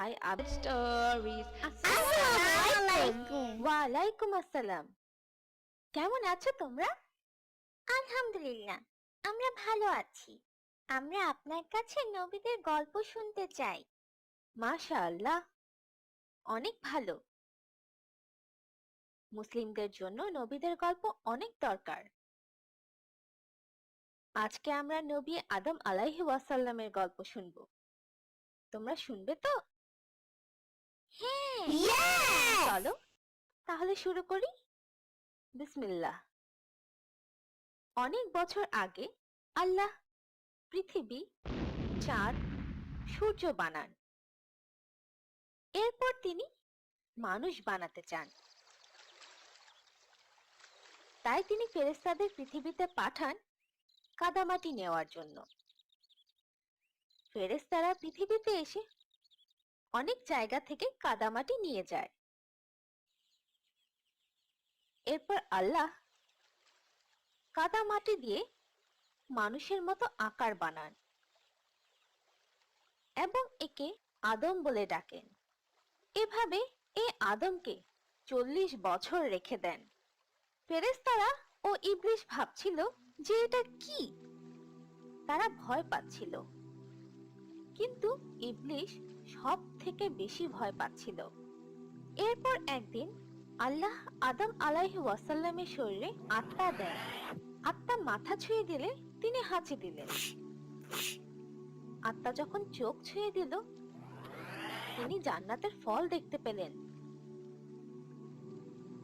High আবির stories ওয়ালাইকুম আসসালাম কেমন আছো তোমরা? আলহামদুলিল্লাহ আমরা ভালো আছি। আমরা আপনার কাছে নবীদের গল্প শুনতে চাই। মাশাআল্লাহ অনেক ভালো। মুসলিমদের জন্য নবীদের গল্প অনেক দরকার। আজকে আমরা নবী আদম আলাইহি ওয়াসাল্লামের গল্প শুনব। তোমরা শুনবে তো? চলো তাহলে শুরু করি। বিসমিল্লাহ। অনেক বছর আগে আল্লাহ পৃথিবী চাঁদ সূর্য বানান। এরপর তিনি মানুষ বানাতে চান। তাই তিনি ফেরেস্তাদের পৃথিবীতে পাঠান কাদামাটি নেওয়ার জন্য। ফেরেস্তারা পৃথিবীতে এসে অনেক জায়গা থেকে কাদামাটি নিয়ে যায়। এরপর আল্লাহ কাদামাটি দিয়ে মানুষের মতো আকার বানান এবং একে আদম বলে ডাকেন। এভাবে এই আদমকে চল্লিশ বছর রেখে দেন। ফেরেস্তারা ও ইবলিশ ভাবছিল যে এটা কি? তারা ভয় পাচ্ছিল। কিন্তু ইবলিশ সব থেকে বেশি ভয় পাচ্ছিল। এরপর একদিন আল্লাহ আদম আলাইহি ওয়াসাল্লামের শরীরে আত্মা দেন আত্মা মাথা ছুঁয়ে দিলে তিনি হাঁচি দিলেন। আত্মা যখন চোখ ছুঁয়ে দিল, তিনি জান্নাতের ফল দেখতে পেলেন।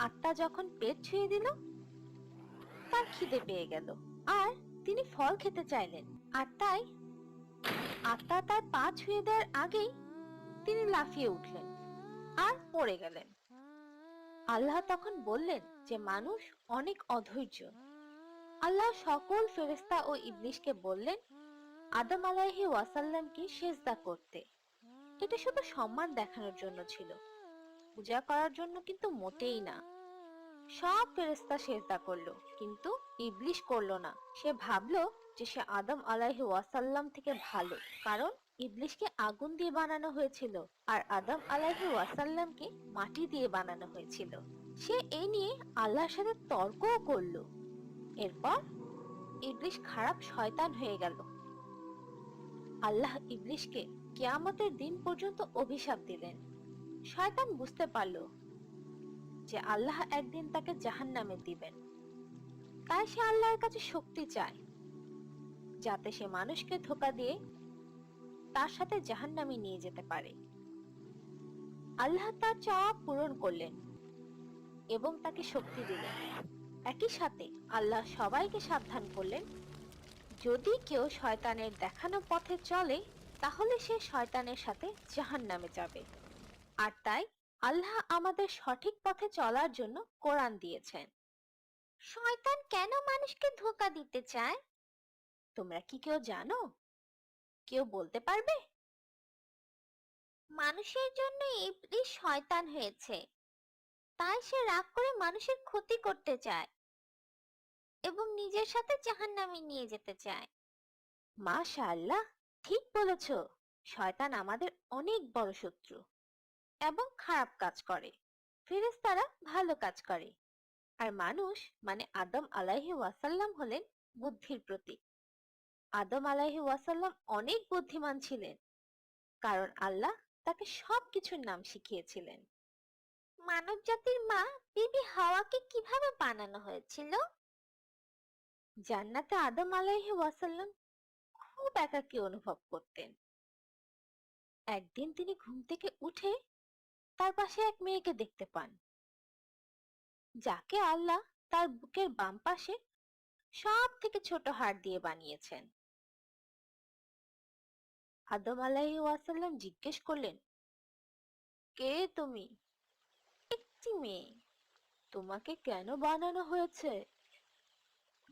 আত্মা যখন পেট ছুঁয়ে দিল, তার খিদে পেয়ে গেল আর তিনি ফল খেতে চাইলেন। আর তাই আত্মা তার পা ছুঁয়ে দেওয়ার আগেই তিনি লাফিয়ে উঠলেন আর পড়ে গেলেন। আল্লাহ তখন বললেন যে, মানুষ অনেক অধৈর্য। আল্লাহ সকল ফেরেশতা ও ইবলিশকে বললেন, আদম আলাইহি ওয়াসাল্লামকে সেজদা করতে। এটা শুধু সম্মান দেখানোর জন্য ছিল। পূজা করার জন্য কিন্তু মোটেই না। সব ফেরেশতা সেজদা করল, কিন্তু ইবলিশ করল না। সে ভাবলো যে, সে আদম আলাইহি ওয়াসাল্লাম থেকে ভালো, কারণ ইবলিশকে আগুন দিয়ে বানানো হয়েছিল আর আদম আলাইহি ওয়াসাল্লামকে মাটি দিয়ে বানানো হয়েছিল। সে এই নিয়ে আল্লাহর সাথে তর্কও করল। এরপর ইবলিশ খারাপ শয়তান হয়ে গেল। আল্লাহ ইবলিশকে কিয়ামতের দিন পর্যন্ত অভিশাপ দিলেন। শয়তান বুঝতে পারল যে আল্লাহ একদিন তাকে জাহান্নামে দিবেন। তাই সে আল্লাহর কাছে শক্তি চায়। যাতে সে মানুষকে ধোকা দিয়ে তার সাথে জাহান্নামে নিয়ে যেতে পারে। আল্লাহ তার চাওয়া পূরণ করলেন এবং তাকে শক্তি দিলেন। একই সাথে আল্লাহ সবাইকে সাবধান করলেন। যদি কেউ শয়তানের দেখানো পথে চলে, তাহলে সে শয়তানের সাথে জাহান্নামে যাবে। আর তাই আল্লাহ আমাদের সঠিক পথে চলার জন্য কোরআন দিয়েছেন। শয়তান কেন মানুষকে ধোকা দিতে চায়? তোমরা কি কেউ জানো? কেউ বলতে পারবে? মানুষের জন্য ইবলিশ শয়তান হয়েছে। তাই সে রাগ করে মানুষের ক্ষতি করতে চায় এবং নিজের সাথে জাহান্নামে নিয়ে যেতে চায়। মাশাআল্লাহ, ঠিক বলেছ। শয়তান আমাদের অনেক বড় শত্রু এবং খারাপ কাজ করে। ফেরেশতারা ভালো কাজ করে। আর মানুষ মানে আদম আলাইহি ওয়াসাল্লাম হলেন বুদ্ধির প্রতীক। আদম আলাইহি ওয়াসাল্লাম অনেক বুদ্ধিমান ছিলেন। কারণ আল্লাহ তাকে সবকিছুর নাম শিখিয়েছিলেন। মানব জাতির মা বিবি হাওয়াকে কীভাবে বানানো হয়েছিল? জান্নাতে আদম আলাইহি ওয়াসাল্লাম খুব একাকী অনুভব করতেন। একদিন তিনি ঘুম থেকে উঠে তার পাশে এক মেয়েকে দেখতে পান। যাকে আল্লাহ তার বুকের বাম পাশে সব থেকে ছোট হাড় দিয়ে বানিয়েছেন। আদম আলাইহি ওয়াসাল্লাম জিজ্ঞেস করলেন, কে তুমি? একটি মেয়ে। তোমাকে কেন বানানো হয়েছে?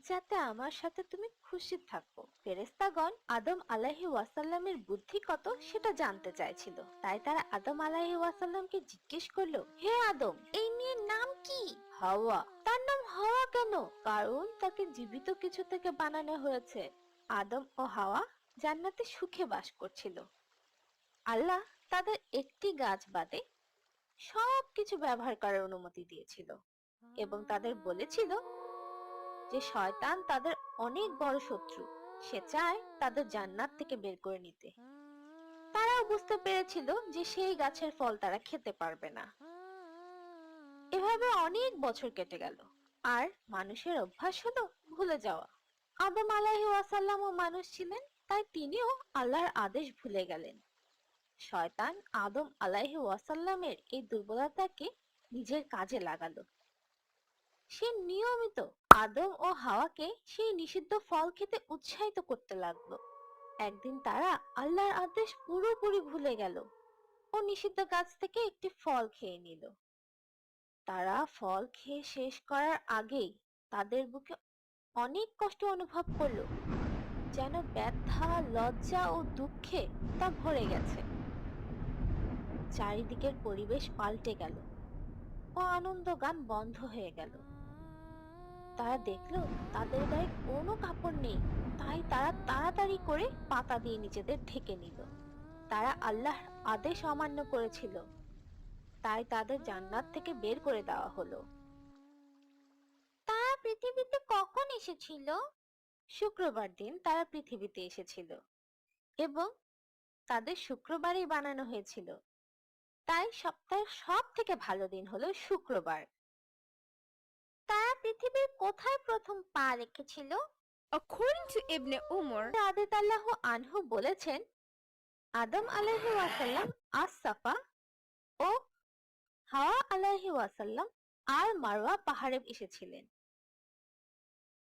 যাতে আমার সাথে তুমি খুশি থাকো। ফেরেস্তাগণ আদম আলাহি ওয়াসাল্লামের বুদ্ধি কত সেটা জানতে চাইছিল। তাই তারা আদম আলাহি ওয়াসাল্লামকে জিজ্ঞেস করল, হে আদম, এই মেয়ের নাম কি? হাওয়া। তার নাম হাওয়া কেন? কারণ তাকে জীবিত কিছু থেকে বানানো হয়েছে। আদম ও হাওয়া জান্নাতে সুখে বাস করছিল। আল্লাহ তাদের একটি গাছ বাদে সবকিছু ব্যবহার করার অনুমতি দিয়েছিল এবং তাদের বলেছিল যে শয়তান তাদের অনেক বড় শত্রু, সে চায় তাদের জান্নাত থেকে বের করে নিতে। তারাও বুঝতে পেরেছিল যে সেই গাছের ফল তারা খেতে পারবে না। এভাবে অনেক বছর কেটে গেল, আর মানুষের অভ্যাস হলো ভুলে যাওয়া। আদম আলাহি ওয়াসাল্লামও মানুষ ছিলেন তাই তিনিও আল্লাহর আদেশ ভুলে গেলেন। শয়তান আদম আলাহি ওয়াসাল্লামের এই দুর্বলতাকে নিজের কাজে লাগালো। সে নিয়মিত আদম ও হাওয়াকে সেই নিষিদ্ধ ফল খেতে উৎসাহিত করতে লাগল। একদিন তারা আল্লাহর আদেশ পুরোপুরি ভুলে গেল ও নিষিদ্ধ গাছ থেকে একটি ফল খেয়ে নিল। তারা ফল খেয়ে শেষ করার আগেই তাদের বুকে অনেক কষ্ট অনুভব করল, যেন ব্যথা লজ্জা ও দুঃখে তা ভরে গেছে। চারিদিকের পরিবেশ পাল্টে গেল ও আনন্দ গান বন্ধ হয়ে গেল। তারা দেখল তাদের গায়ে কোনো কাপড় নেই, তাই তারা তাড়াতাড়ি করে পাতা দিয়ে নিজেদের ঢেকে নিল। তারা আল্লাহর আদেশ অমান্য করেছিল। তাই তাদের জান্নাত থেকে বের করে দেওয়া হলো। তারা পৃথিবীতে কখন এসেছিল? শুক্রবার দিন তারা পৃথিবীতে এসেছিল এবং তাদের শুক্রবারই বানানো হয়েছিল। তাই সপ্তাহের সব থেকে ভালো দিন হলো শুক্রবার। তারা পৃথিবীর কোথায় প্রথম পা রেখেছিল? According to Ibn Umar, আল্লাহ আনহু বলেছেন আদম আলাইহি ওয়াসাল্লাম আস সাফা ও হাওয়া আলাইহি ওয়াসাল্লাম আর মারওয়া পাহাড়ে এসেছিলেন।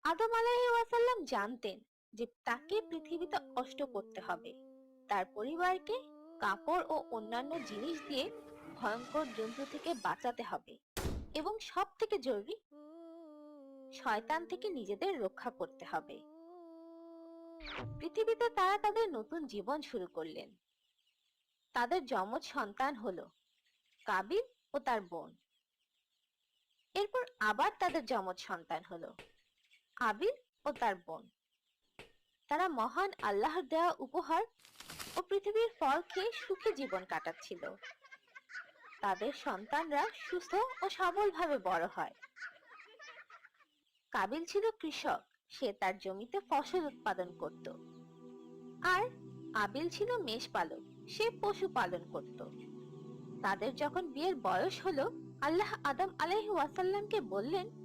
আদম আলাইহি ওয়াসাল্লাম জানতেন যে তাকে পৃথিবীতে কষ্ট করতে হবে। তার পরিবারকে কাপড় ও অন্যান্য জিনিস দিয়ে ভয়ঙ্কর জন্তু থেকে বাঁচাতে হবে এবং সব থেকে জরুরি, শয়তান থেকে নিজেদের রক্ষা করতে হবে। পৃথিবীতে তারা তাদের নতুন জীবন শুরু করলেন। তাদের যমজ সন্তান হলো কাবিল ও তার বোন। এরপর আবার তাদের যমজ সন্তান হলো। আবিল ও তার বোন। তারা মহান আল্লাহর দেওয়া উপহার ও পৃথিবীর ফল খেয়ে সুখে জীবন কাটাচ্ছিল। তাদের সন্তানরা সুস্থ ও সবলভাবে বড় হয়। কাবিল ছিল কৃষক, সে তার জমিতে ফসল উৎপাদন করত। আর আবিল ছিল মেষপালক, সে পশু পালন করত। তাদের যখন বিয়ের বয়স হলো, আল্লাহ আদম আলাইহি ওয়াসাল্লামকে বললেন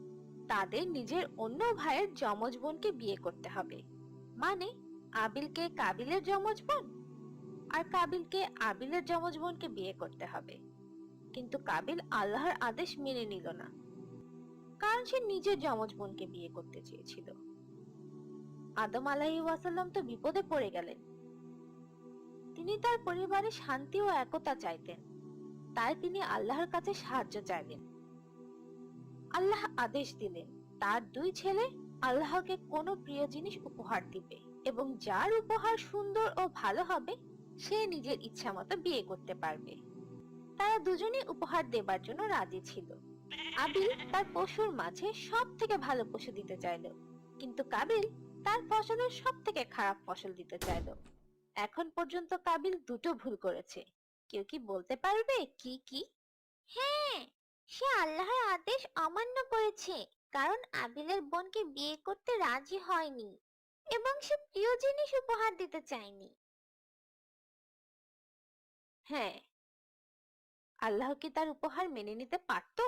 তাদের নিজের অন্য ভাইয়ের যমজ বোনকে বিয়ে করতে হবে। মানে আবিলকে কাবিলের যমজ বোন? আর কাবিলকে আবিলের যমজ বোনকে বিয়ে করতে হবে। কিন্তু কাবিল আল্লাহর আদেশ মেনে নিল না। কারণ সে নিজের যমজ বোনকে বিয়ে করতে চেয়েছিল। আদম আলাহি ওয়াসাল্লাম তো বিপদে পড়ে গেলেন। তিনি তার পরিবারে শান্তি ও একতা চাইতেন। তাই তিনি আল্লাহর কাছে সাহায্য চাইলেন। আল্লাহ আদেশ দিলেন তার দুই ছেলে আল্লাহকে কোনো প্রিয় জিনিস উপহার দিবে এবং যার উপহার সুন্দর ও ভালো হবে, সে নিজের ইচ্ছা মতো বিয়ে করতে পারবে। তারা দুজনেই উপহার দেবার জন্য রাজি ছিল। আবিল তার পশুর মাঝে সব থেকে ভালো পশু দিতে চাইলো, কিন্তু কাবিল তার ফসলের সব থেকে খারাপ ফসল দিতে চাইলো। এখন পর্যন্ত কাবিল দুটো ভুল করেছে। কেউ কি বলতে পারবে কি কি হ্যাঁ সে আল্লাহর আদেশ করেছে কারণ আবিলের বোনকে বিয়ে করতে রাজি হয়নি এবং সে প্রিয় জিনিস উপহার দিতে চায়নি। হ্যাঁ। আল্লাহ কি তার উপহার মেনে নিতে পারতো?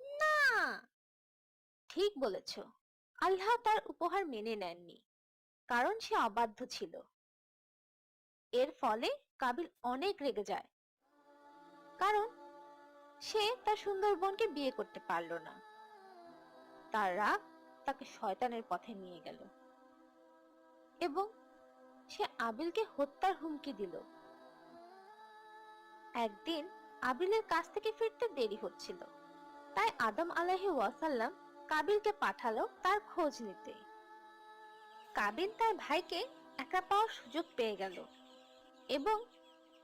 না। ঠিক বলেছ। আল্লাহ তার উপহার মেনে নেননি, কারণ সে অবাধ্য ছিল। এর ফলে কাবিল অনেক রেগে যায়। কারণ সে তার সুন্দর বোনকে বিয়ে করতে পারল না। তার রাগ তাকে শয়তানের পথে নিয়ে গেল। এবং সে আবিলকে হত্যার হুমকি দিল। একদিন আবিলের কাছ থেকে ফিরতে দেরি হচ্ছিল। তাই আদম আলাহি ওয়াসাল্লাম কাবিলকে পাঠালো তার খোঁজ নিতে। কাবিল তার ভাইকে একা পাওয়ার সুযোগ পেয়ে গেল। এবং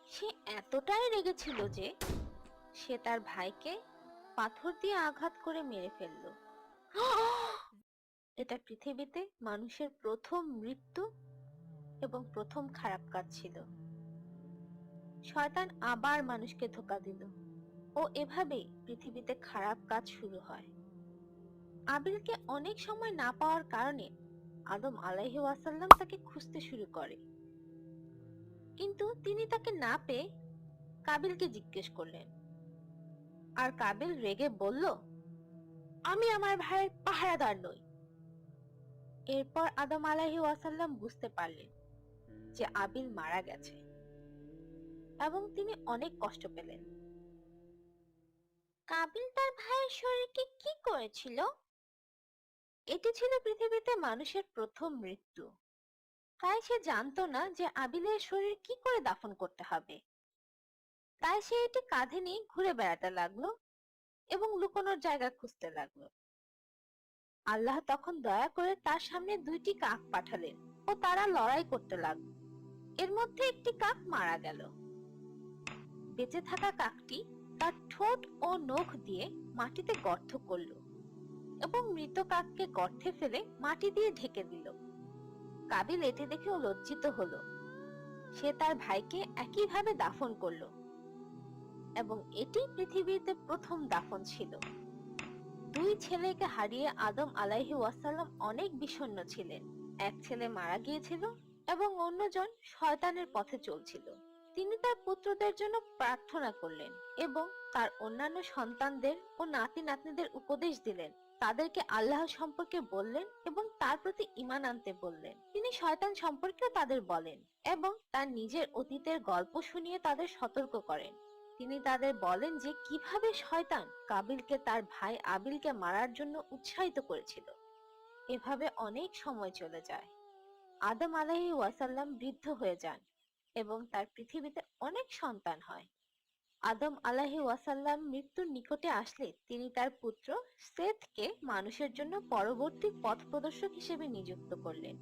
সে এতটাই রেগেছিল যে সে তার ভাইকে পাথর দিয়ে আঘাত করে মেরে ফেলল। এটা পৃথিবীতে মানুষের প্রথম মৃত্যু এবং প্রথম খারাপ কাজ ছিল। শয়তান আবার মানুষকে ধোকা দিল ও এভাবেই পৃথিবীতে খারাপ কাজ শুরু হয়। আবিলকে অনেক সময় না পাওয়ার কারণে আদম আলাইহি ওয়াসাল্লাম তাকে খুঁজতে শুরু করে। কিন্তু তিনি তাকে না পেয়ে কাবিলকে জিজ্ঞেস করলেন আর কাবিল রেগে বলল আমি আমার ভাইয়ের পাহারাদার নই। এরপর আদম আলাইহি ওয়াসাল্লাম বুঝতে পারলেন যে আবিল মারা গেছে এবং তিনি অনেক কষ্ট পেলেন। কাবিল তার ভাইয়ের শরীরকে কি করেছিল? এটি ছিল পৃথিবীতে মানুষের প্রথম মৃত্যু। তাই সে জানতো না যে আবিলের শরীর কি করে দাফন করতে হবে। তাই সে এটি কাঁধে নিয়ে ঘুরে বেড়াতে লাগল এবং লুকোনোর জায়গা খুঁজতে লাগল। আল্লাহ তখন দয়া করে তার সামনে দুইটি কাক পাঠালেন ও তারা লড়াই করতে লাগল। এর মধ্যে একটি কাক মারা গেল। বেঁচে থাকা কাকটি তার ঠোঁট ও নখ দিয়ে মাটিতে গর্ত করল এবং মৃত কাককে গর্তে ফেলে মাটি দিয়ে ঢেকে দিল। কাবিল এটি দেখেও লজ্জিত হলো। সে তার ভাইকে একইভাবে দাফন করল। এবং এটি পৃথিবীতে প্রথম দাফন ছিল। দুই ছেলেকে হারিয়ে আদম আলাইহি ওয়াসাল্লাম অনেক বিষণ্ণ ছিলেন। এক ছেলে মারা গিয়েছিল এবং অন্যজন শয়তানের পথে চলছিল। তিনি তার পুত্রদের জন্য প্রার্থনা করলেন এবং তার অন্যান্য সন্তানদের ও নাতি নাতনিদের উপদেশ দিলেন। তাদেরকে আল্লাহ সম্পর্কে বললেন এবং তার প্রতি ঈমান আনতে বললেন। তিনি শয়তান সম্পর্কেও তাদের বলেন এবং তার নিজের অতীতের গল্প শুনিয়ে তাদের সতর্ক করেন। তিনি তাদের বলেন যে, কীভাবে শয়তান কাবিলকে তার ভাই আবিলকে মারার জন্য উৎসাহিত করেছিল? এভাবে অনেক সময় চলে যায়। আদম আলাইহি ওয়াসাল্লাম বৃদ্ধ হয়ে যান এবং তার পৃথিবীতে অনেক সন্তান হয়। আদম আলাহি ওয়াসাল্লাম মৃত্যুর নিকটে আসলে তিনি তার পুত্র সেথকে মানুষের জন্য পরবর্তী পথ প্রদর্শক হিসেবে নিযুক্ত করলেন।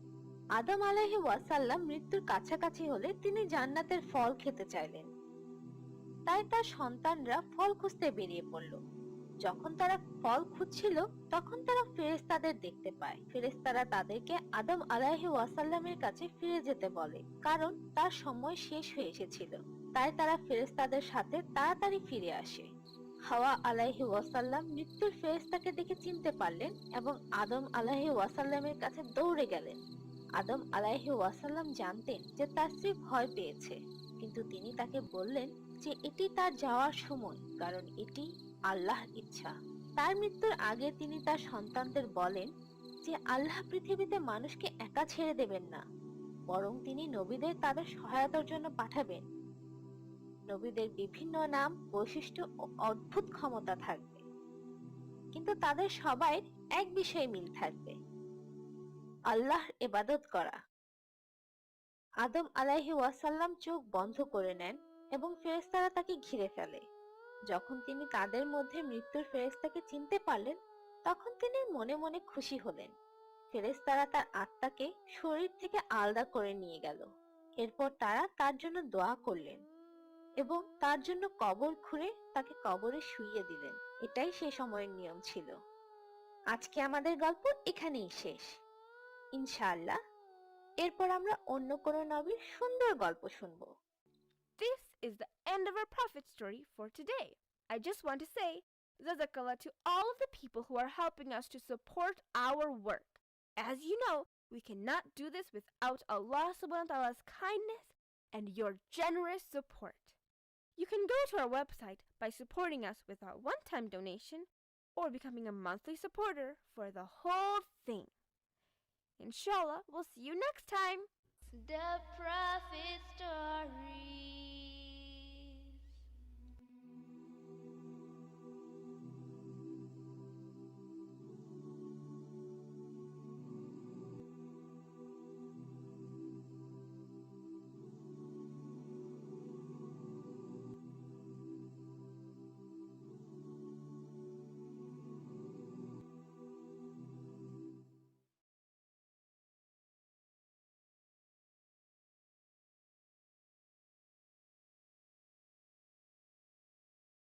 আদম আলাহি ওয়াসাল্লাম মৃত্যুর কাছাকাছি হলে তিনি জান্নাতের ফল খেতে চাইলেন। তাই তার সন্তানরা ফল খুঁজতে বেরিয়ে পড়ল। যখন তারা ফল খুঁজছিল, তখন তারা ফেরেশতাদের দেখতে পায়। ফেরেশতারা তাদেরকে আদম আলাহি ওয়াসাল্লামের কাছে ফিরে যেতে বলে, কারণ তার সময় শেষ হয়ে এসেছিল। তাই তারা ফেরেশতাদের সাথে তাড়াতাড়ি ফিরে আসে। হাওয়া আলাইহি ওয়াসাল্লাম মৃত্যুর ফেরেশতাকে দেখে চিনতে পারলেন এবং আদম আলাইহি ওয়াসাল্লামের কাছে দৌড়ে গেলেন। আদম আলাইহি ওয়াসাল্লাম জানতেন যে তার স্ত্রী ভয় পেয়েছে, কিন্তু তিনি তাকে বললেন যে এটি তার যাওয়ার সময়, কারণ এটি আল্লাহর ইচ্ছা। তার মৃত্যুর আগে তিনি তার সন্তানদের বলেন যে, আল্লাহ পৃথিবীতে মানুষকে একা ছেড়ে দেবেন না, বরং তিনি নবীদের তাদের সহায়তার জন্য পাঠাবেন। নবীদের বিভিন্ন নাম, বৈশিষ্ট্য ও অদ্ভুত ক্ষমতা থাকবে। কিন্তু তাদের সবাই এক বিষয়ে মিল থাকবে। আল্লাহর এবাদত করা। আদম আলাইহি ওয়াসাল্লাম চোখ বন্ধ করে নেন এবং ফেরেস্তারা তাকে ঘিরে ফেলে। যখন তিনি তাদের মধ্যে মৃত্যুর ফেরেস্তাকে চিনতে পারলেন, তখন তিনি মনে মনে খুশি হলেন। ফেরেস্তারা তার আত্মাকে শরীর থেকে আলাদা করে নিয়ে গেল। এরপর তারা তার জন্য দোয়া করলেন এবং তার জন্য কবর খুঁড়ে তাকে কবরে শুইয়ে দিলেন। এটাই সে সময়ের নিয়ম ছিল। আজকে আমাদের গল্প এখানেই শেষ। ইনশাআল্লাহ। এরপর আমরা অন্য কোনো নবীর সুন্দর গল্প শুনব। Is the end of our prophet story for today. I just want to say Jazakallah to all of the people who are helping us to support our work. As you know, we cannot do this without Allah subhanahu wa ta'ala's kindness and your generous support. You can go to our website by supporting us with a one time donation or becoming a monthly supporter for the whole thing. Inshallah, we'll see you next time. The Prophet Story.